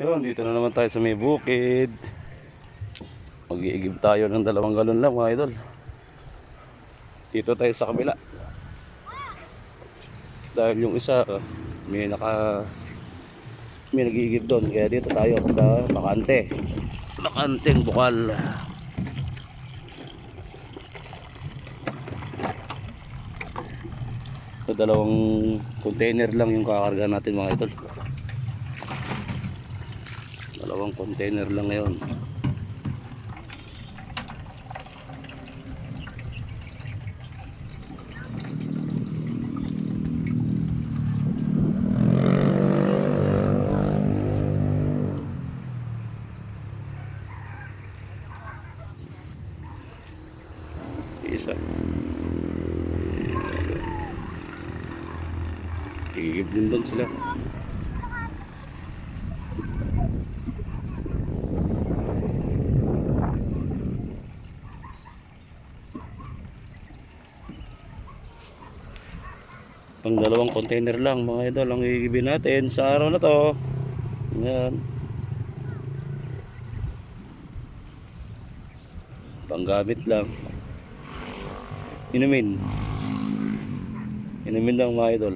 Yun, dito na naman tayo sa may bukid. Mag-iigib tayo ng dalawang galon lang mga idol. Dito tayo sa kabila. Dahil yung isa, may naka may nag-iigib doon. Kaya dito tayo sa Bakante. Bakanteng Bukal. So, dalawang container lang yung kakarga natin mga idol. Dalawang container lang ngayon. Isa. Igib din doon sila. Pang dalawang container lang mga idol ang igibin natin sa araw na to. Yan. Panggamit lang. Inumin. Inumin lang mga idol.